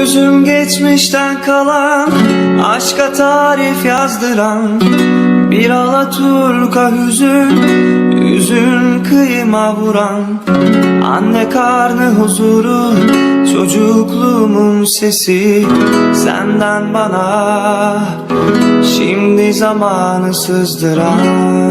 Yüzüm geçmişten kalan Aşka tarif yazdıran Bir alaturka hüzün Yüzün kıyıma vuran Anne karnı huzuru Çocukluğumun sesi Senden bana Şimdi zamanı sızdıran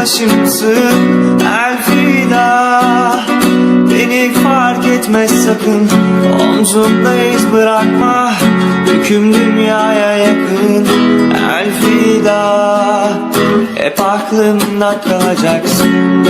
başımsın Elfida Beni fark etmez sakın Omzumda iz bırakma. Hüküm dünyaya yakın Elfida Hep aklımda kalacaksın